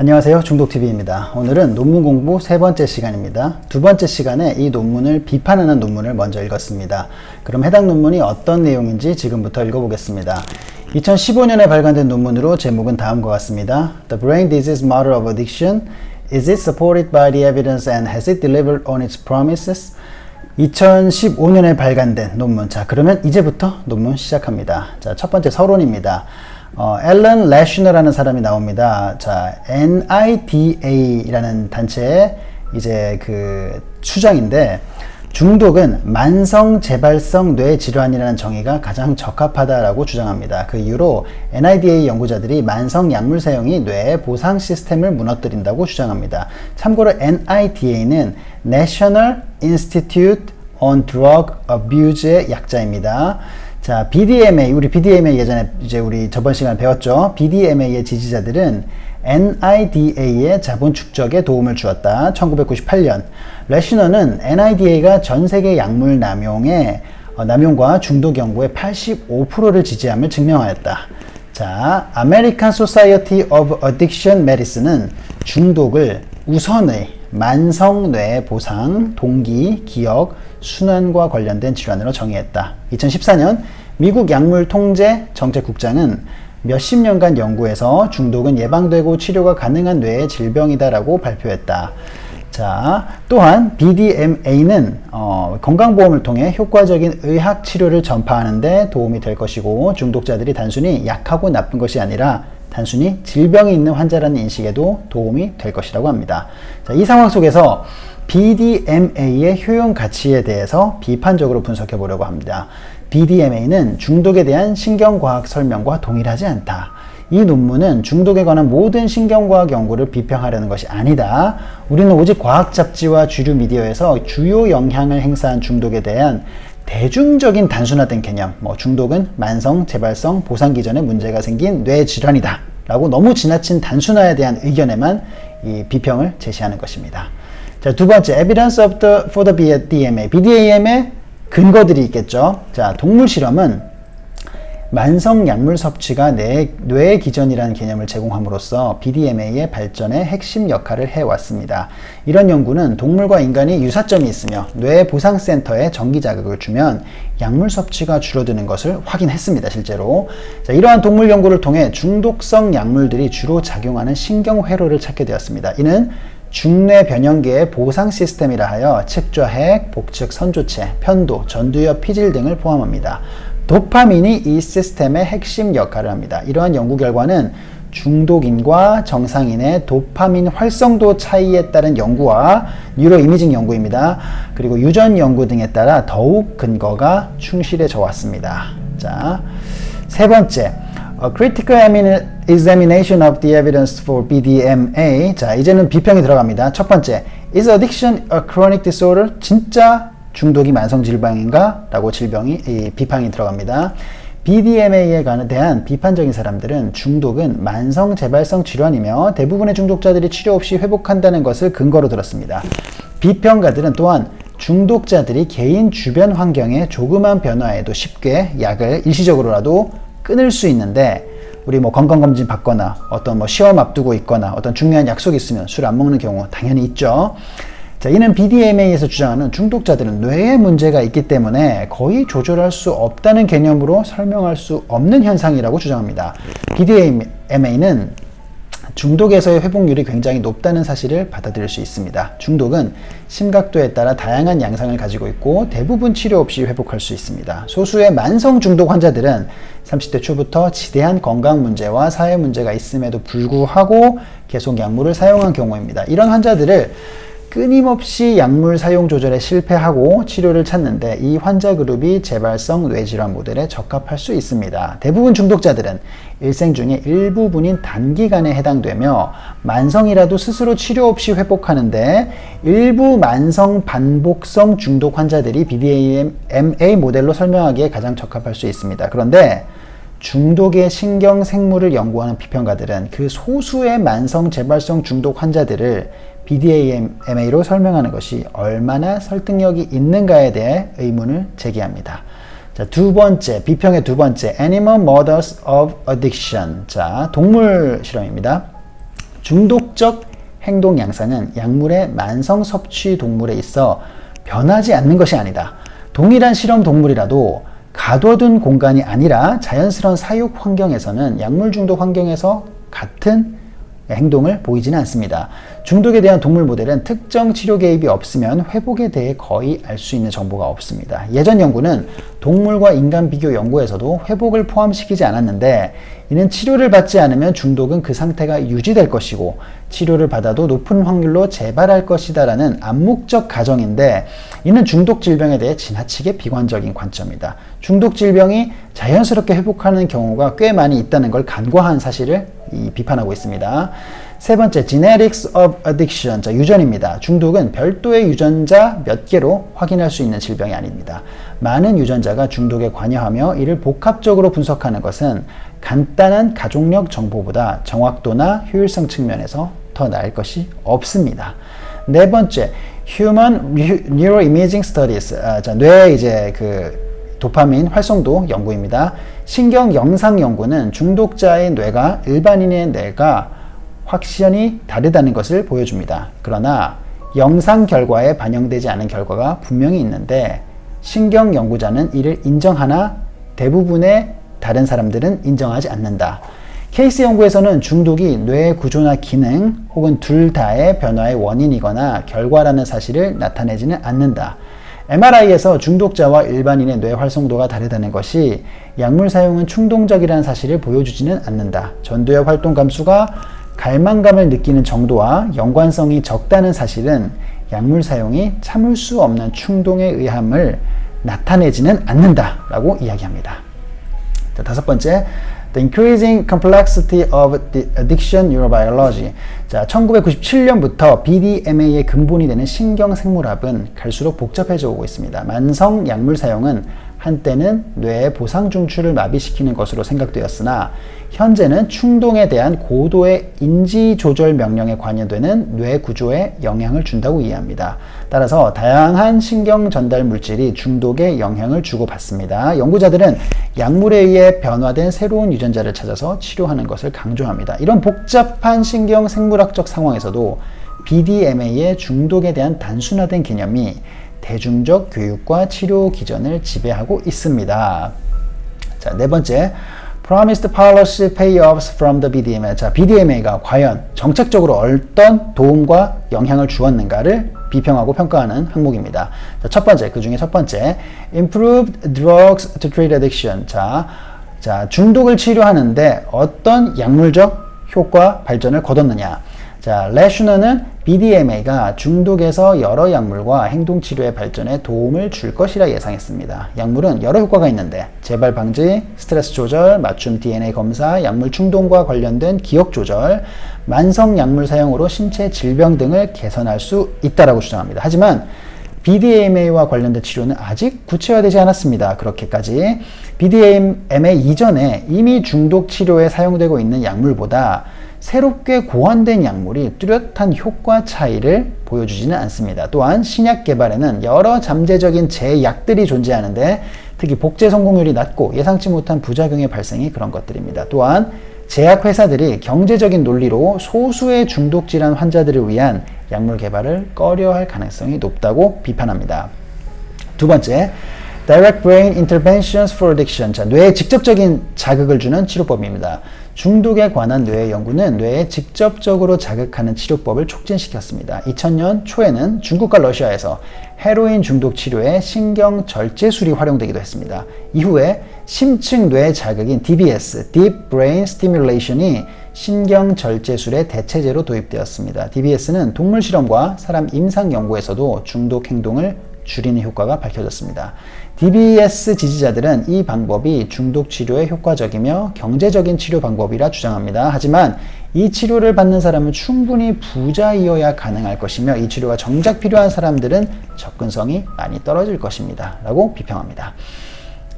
안녕하세요. 중독TV입니다. 오늘은 논문 공부 세 번째 시간입니다. 두 번째 시간에 이 논문을 비판하는 논문을 먼저 읽었습니다. 그럼 해당 논문이 어떤 내용인지 지금부터 읽어보겠습니다. 2015년에 발간된 논문으로 제목은 다음과 같습니다. The Brain Disease Model of Addiction Is it supported by the evidence and has it delivered on its promises? 2015년에 발간된 논문. 자, 그러면 이제부터 논문 시작합니다. 자, 첫 번째 서론입니다. 어, 앨런 레슈너라는 사람이 나옵니다. 자, NIDA라는 단체의 이제 그 추정인데 중독은 만성 재발성 뇌 질환이라는 정의가 가장 적합하다라고 주장합니다. 그 이유로 NIDA 연구자들이 만성 약물 사용이 뇌의 보상 시스템을 무너뜨린다고 주장합니다. 참고로 NIDA는 National Institute on Drug Abuse의 약자입니다. 자, BDMA, 우리 BDMA 예전에 이제 우리 저번 시간에 배웠죠. BDMA의 지지자들은 NIDA의 자본 축적에 도움을 주었다. 1998년. 레시너는 NIDA가 전 세계 약물 남용의 어, 남용과 중독 연구의 85%를 지지함을 증명하였다. 자, American Society of Addiction Medicine은 중독을 우선의 만성 뇌 보상, 동기, 기억, 순환과 관련된 질환으로 정의했다. 2014년 미국 약물 통제 정책국장은 몇십 년간 연구에서 중독은 예방되고 치료가 가능한 뇌의 질병이다라고 발표했다. 자, 또한 BDMA는 어, 건강보험을 통해 효과적인 의학 치료를 전파하는데 도움이 될 것이고 중독자들이 단순히 약하고 나쁜 것이 아니라 단순히 질병이 있는 환자라는 인식에도 도움이 될 것이라고 합니다. 자, 이 상황 속에서 BDMA의 효용 가치에 대해서 비판적으로 분석해 보려고 합니다. BDMA는 중독에 대한 신경과학 설명과 동일하지 않다. 이 논문은 중독에 관한 모든 신경과학 연구를 비평하려는 것이 아니다. 우리는 오직 과학 잡지와 주류 미디어에서 주요 영향을 행사한 중독에 대한 대중적인 단순화된 개념, 뭐 중독은 만성, 재발성, 보상 기 전에 문제가 생긴 뇌 질환이다. 라고 너무 지나친 단순화에 대한 의견에만 이 비평을 제시하는 것입니다. 자, 두 번째, evidence of the, for the BDMA. BDAM의 근거들이 있겠죠. 자, 동물 실험은 만성 약물 섭취가 뇌, 뇌 기전이라는 개념을 제공함으로써 BDMA의 발전에 핵심 역할을 해왔습니다. 이런 연구는 동물과 인간이 유사점이 있으며 뇌 보상센터에 정기 자극을 주면 약물 섭취가 줄어드는 것을 확인했습니다. 실제로. 자, 이러한 동물 연구를 통해 중독성 약물들이 주로 작용하는 신경회로를 찾게 되었습니다. 이는 중뇌 변형계의 보상 시스템이라 하여 측좌핵, 복측 선조체, 편도, 전두엽 피질 등을 포함합니다. 도파민이 이 시스템의 핵심 역할을 합니다. 이러한 연구 결과는 중독인과 정상인의 도파민 활성도 차이에 따른 연구와 뉴로 이미징 연구입니다. 그리고 유전 연구 등에 따라 더욱 근거가 충실해져 왔습니다. 자, 세 번째. A critical examination of the evidence for BDMA. 자, 이제는 비평이 들어갑니다. 첫 번째. Is addiction a chronic disorder? 진짜 중독이 만성 질병인가? 라고 질병이, 이 비판이 들어갑니다. BDMA에 대한 비판적인 사람들은 중독은 만성 재발성 질환이며 대부분의 중독자들이 치료 없이 회복한다는 것을 근거로 들었습니다. 비평가들은 또한 중독자들이 개인 주변 환경의 조그만 변화에도 쉽게 약을 일시적으로라도 끊을 수 있는데 우리 뭐 건강검진 받거나 어떤 뭐 시험 앞두고 있거나 어떤 중요한 약속이 있으면 술안 먹는 경우 당연히 있죠. 자, 이는 BDMA에서 주장하는 중독자들은 뇌에 문제가 있기 때문에 거의 조절할 수 없다는 개념으로 설명할 수 없는 현상이라고 주장합니다. BDMA는 중독에서의 회복률이 굉장히 높다는 사실을 받아들일 수 있습니다. 중독은 심각도에 따라 다양한 양상을 가지고 있고 대부분 치료 없이 회복할 수 있습니다. 소수의 만성 중독 환자들은 30대 초부터 지대한 건강 문제와 사회 문제가 있음에도 불구하고 계속 약물을 사용한 경우입니다. 이런 환자들을 끊임없이 약물 사용 조절에 실패하고 치료를 찾는데 이 환자 그룹이 재발성 뇌질환 모델에 적합할 수 있습니다. 대부분 중독자들은 일생 중에 일부분인 단기간에 해당되며 만성이라도 스스로 치료 없이 회복하는데 일부 만성 반복성 중독 환자들이 BDMA 모델로 설명하기에 가장 적합할 수 있습니다. 그런데 중독의 신경 생물을 연구하는 비평가들은 그 소수의 만성 재발성 중독 환자들을 BDAMA로 설명하는 것이 얼마나 설득력이 있는가에 대해 의문을 제기합니다. 자, 두 번째, 비평의 두 번째, Animal Models of Addiction. 자, 동물 실험입니다. 중독적 행동 양상은 약물의 만성 섭취 동물에 있어 변하지 않는 것이 아니다. 동일한 실험 동물이라도 가둬둔 공간이 아니라 자연스러운 사육 환경에서는 약물 중독 환경에서 같은 행동을 보이지는 않습니다. 중독에 대한 동물 모델은 특정 치료 개입이 없으면 회복에 대해 거의 알 수 있는 정보가 없습니다. 예전 연구는 동물과 인간 비교 연구에서도 회복을 포함시키지 않았는데 이는 치료를 받지 않으면 중독은 그 상태가 유지될 것이고 치료를 받아도 높은 확률로 재발할 것이다라는 암묵적 가정인데 이는 중독 질병에 대해 지나치게 비관적인 관점이다. 중독 질병이 자연스럽게 회복하는 경우가 꽤 많이 있다는 걸 간과한 사실을 비판하고 있습니다. 세 번째, genetics of addiction. 자, 유전입니다. 중독은 별도의 유전자 몇 개로 확인할 수 있는 질병이 아닙니다. 많은 유전자가 중독에 관여하며 이를 복합적으로 분석하는 것은 간단한 가족력 정보보다 정확도나 효율성 측면에서 더 나을 것이 없습니다. 네 번째, Human Neuroimaging Studies. 아, 자, 뇌 이제 그 도파민 활성도 연구입니다. 신경 영상 연구는 중독자의 뇌가 일반인의 뇌가 확실히 다르다는 것을 보여줍니다. 그러나 영상 결과에 반영되지 않은 결과가 분명히 있는데 신경 연구자는 이를 인정하나 대부분의 다른 사람들은 인정하지 않는다. 케이스 연구에서는 중독이 뇌 구조나 기능 혹은 둘 다의 변화의 원인이거나 결과라는 사실을 나타내지는 않는다. MRI에서 중독자와 일반인의 뇌 활성도가 다르다는 것이 약물 사용은 충동적이라는 사실을 보여주지는 않는다. 전두엽 활동 감수가 갈망감을 느끼는 정도와 연관성이 적다는 사실은 약물 사용이 참을 수 없는 충동에 의함을 나타내지는 않는다라고 이야기합니다. 자, 다섯 번째, The Increasing Complexity of Addiction Neurobiology. 자, 1997년부터 BDMA의 근본이 되는 신경생물학은 갈수록 복잡해져 오고 있습니다. 만성 약물 사용은 한때는 뇌의 보상 중추를 마비시키는 것으로 생각되었으나 현재는 충동에 대한 고도의 인지 조절 명령에 관여되는 뇌 구조에 영향을 준다고 이해합니다. 따라서 다양한 신경 전달 물질이 중독에 영향을 주고 받습니다. 연구자들은 약물에 의해 변화된 새로운 유전자를 찾아서 치료하는 것을 강조합니다. 이런 복잡한 신경 생물학적 상황에서도 BDMA의 중독에 대한 단순화된 개념이 대중적 교육과 치료 기전을 지배하고 있습니다. 자, 네 번째. Promised Policy Payoffs from the BDMA. 자, BDMA가 과연 정책적으로 어떤 도움과 영향을 주었는가를 비평하고 평가하는 항목입니다. 자, 첫 번째, 그 중에 첫 번째, Improved Drugs to Treat Addiction. 자, 자, 중독을 치료하는데 어떤 약물적 효과 발전을 거뒀느냐. 자, 레슈너는 BDMA가 중독에서 여러 약물과 행동 치료의 발전에 도움을 줄 것이라 예상했습니다. 약물은 여러 효과가 있는데 재발 방지, 스트레스 조절, 맞춤 DNA 검사, 약물 충동과 관련된 기억 조절, 만성 약물 사용으로 신체 질병 등을 개선할 수 있다라고 주장합니다. 하지만 BDMA와 관련된 치료는 아직 구체화되지 않았습니다. 그렇게까지 BDMA 이전에 이미 중독 치료에 사용되고 있는 약물보다 새롭게 고안된 약물이 뚜렷한 효과 차이를 보여주지는 않습니다. 또한 신약 개발에는 여러 잠재적인 제약들이 존재하는데 특히 복제 성공률이 낮고 예상치 못한 부작용의 발생이 그런 것들입니다. 또한 제약 회사들이 경제적인 논리로 소수의 중독 질환 환자들을 위한 약물 개발을 꺼려할 가능성이 높다고 비판합니다. 두 번째, Direct Brain Interventions for Addiction. 자, 뇌에 직접적인 자극을 주는 치료법입니다. 중독에 관한 뇌의 연구는 뇌에 직접적으로 자극하는 치료법을 촉진시켰습니다. 2000년 초에는 중국과 러시아에서 헤로인 중독 치료에 신경 절제술이 활용되기도 했습니다. 이후에 심층 뇌 자극인 DBS, Deep Brain Stimulation이 신경 절제술의 대체제로 도입되었습니다. DBS는 동물 실험과 사람 임상 연구에서도 중독 행동을 줄이는 효과가 밝혀졌습니다. DBS 지지자들은 이 방법이 중독 치료에 효과적이며 경제적인 치료 방법이라 주장합니다. 하지만 이 치료를 받는 사람은 충분히 부자이어야 가능할 것이며 이 치료가 정작 필요한 사람들은 접근성이 많이 떨어질 것입니다. 라고 비평합니다.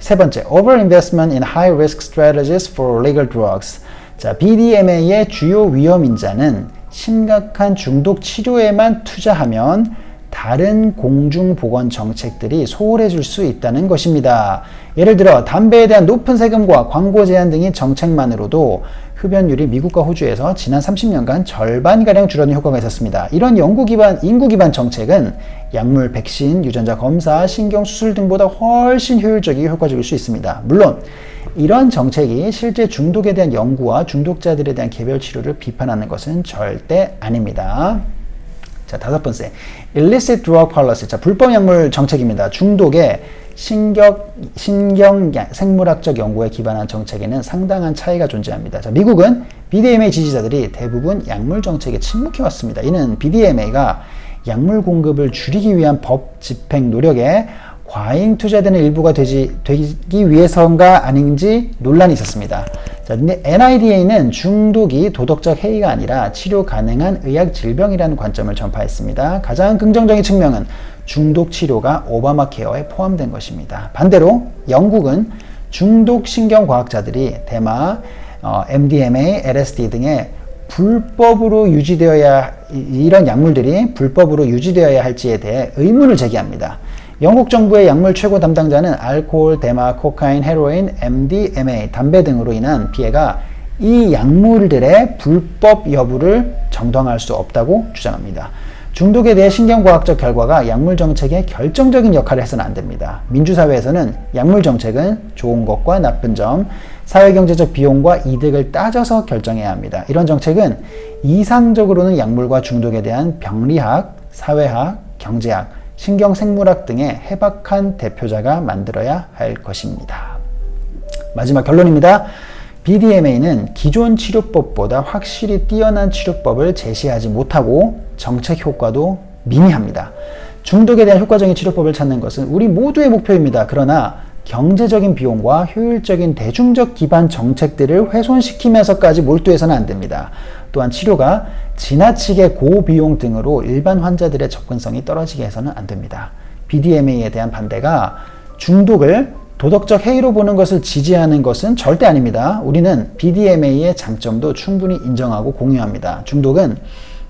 세 번째, overinvestment in high risk strategies for legal drugs. 자, BDMA의 주요 위험 인자는 심각한 중독 치료에만 투자하면 다른 공중 보건 정책들이 소홀해질 수 있다는 것입니다. 예를 들어 담배에 대한 높은 세금과 광고 제한 등의 정책만으로도 흡연율이 미국과 호주에서 지난 30년간 절반가량 줄어든 효과가 있었습니다. 이런 연구 기반, 인구 기반 정책은 약물, 백신, 유전자 검사, 신경 수술 등보다 훨씬 효율적이고 효과적일 수 있습니다. 물론 이런 정책이 실제 중독에 대한 연구와 중독자들에 대한 개별 치료를 비판하는 것은 절대 아닙니다. 자, 다섯 번째. illicit drug policy. 자, 불법 약물 정책입니다. 중독의 신경, 신경 생물학적 연구에 기반한 정책에는 상당한 차이가 존재합니다. 자, 미국은 BDMA 지지자들이 대부분 약물 정책에 침묵해 왔습니다. 이는 BDMA가 약물 공급을 줄이기 위한 법 집행 노력에 과잉 투자되는 일부가 되지, 되기 위해서인가 아닌지 논란이 있었습니다. 자, NIDA는 중독이 도덕적 해이가 아니라 치료 가능한 의학 질병이라는 관점을 전파했습니다. 가장 긍정적인 측면은 중독 치료가 오바마 케어에 포함된 것입니다. 반대로 영국은 중독 신경 과학자들이 대마, 어, MDMA, LSD 등의 불법으로 유지되어야 이런 약물들이 불법으로 유지되어야 할지에 대해 의문을 제기합니다. 영국 정부의 약물 최고 담당자는 알코올, 대마, 코카인, 헤로인, MDMA, 담배 등으로 인한 피해가 이 약물들의 불법 여부를 정당할 수 없다고 주장합니다. 중독에 대해 신경과학적 결과가 약물 정책에 결정적인 역할을 해서는 안 됩니다. 민주사회에서는 약물 정책은 좋은 것과 나쁜 점, 사회경제적 비용과 이득을 따져서 결정해야 합니다. 이런 정책은 이상적으로는 약물과 중독에 대한 병리학, 사회학, 경제학, 신경생물학 등의 해박한 대표자가 만들어야 할 것입니다. 마지막 결론입니다. BDMA는 기존 치료법보다 확실히 뛰어난 치료법을 제시하지 못하고 정책 효과도 미미합니다. 중독에 대한 효과적인 치료법을 찾는 것은 우리 모두의 목표입니다. 그러나 경제적인 비용과 효율적인 대중적 기반 정책들을 훼손시키면서까지 몰두해서는 안 됩니다. 또한 치료가 지나치게 고비용 등으로 일반 환자들의 접근성이 떨어지게 해서는 안 됩니다. BDMA에 대한 반대가 중독을 도덕적 해이로 보는 것을 지지하는 것은 절대 아닙니다. 우리는 BDMA의 장점도 충분히 인정하고 공유합니다. 중독은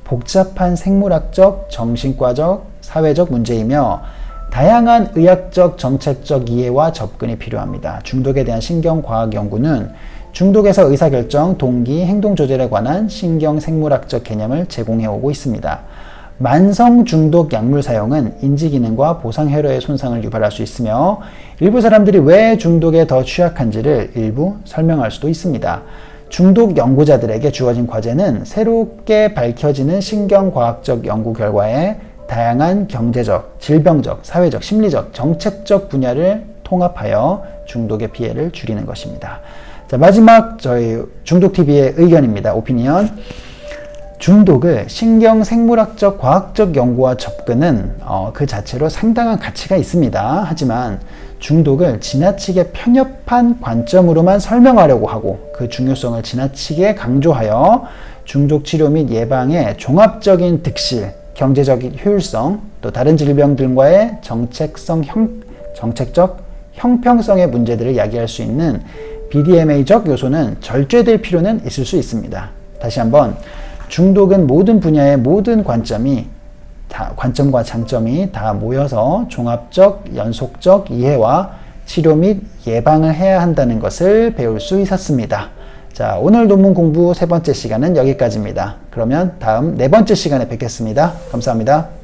복잡한 생물학적, 정신과적, 사회적 문제이며 다양한 의학적, 정책적 이해와 접근이 필요합니다. 중독에 대한 신경과학 연구는 중독에서 의사결정, 동기, 행동 조절에 관한 신경생물학적 개념을 제공해 오고 있습니다. 만성 중독 약물 사용은 인지 기능과 보상 회로의 손상을 유발할 수 있으며 일부 사람들이 왜 중독에 더 취약한지를 일부 설명할 수도 있습니다. 중독 연구자들에게 주어진 과제는 새롭게 밝혀지는 신경과학적 연구 결과에 다양한 경제적, 질병적, 사회적, 심리적, 정책적 분야를 통합하여 중독의 피해를 줄이는 것입니다. 자, 마지막 저희 중독TV의 의견입니다. 오피니언. 중독을 신경 생물학적 과학적 연구와 접근은 어, 그 자체로 상당한 가치가 있습니다. 하지만 중독을 지나치게 편협한 관점으로만 설명하려고 하고 그 중요성을 지나치게 강조하여 중독 치료 및 예방의 종합적인 득실, 경제적인 효율성, 또 다른 질병들과의 정책성 형, 정책적 형평성의 문제들을 야기할 수 있는 BDMA적 요소는 절제될 필요는 있을 수 있습니다. 다시 한번 중독은 모든 분야의 모든 관점이 다, 관점과 장점이 다 모여서 종합적, 연속적 이해와 치료 및 예방을 해야 한다는 것을 배울 수 있었습니다. 자, 오늘 논문 공부 세 번째 시간은 여기까지입니다. 그러면 다음 네 번째 시간에 뵙겠습니다. 감사합니다.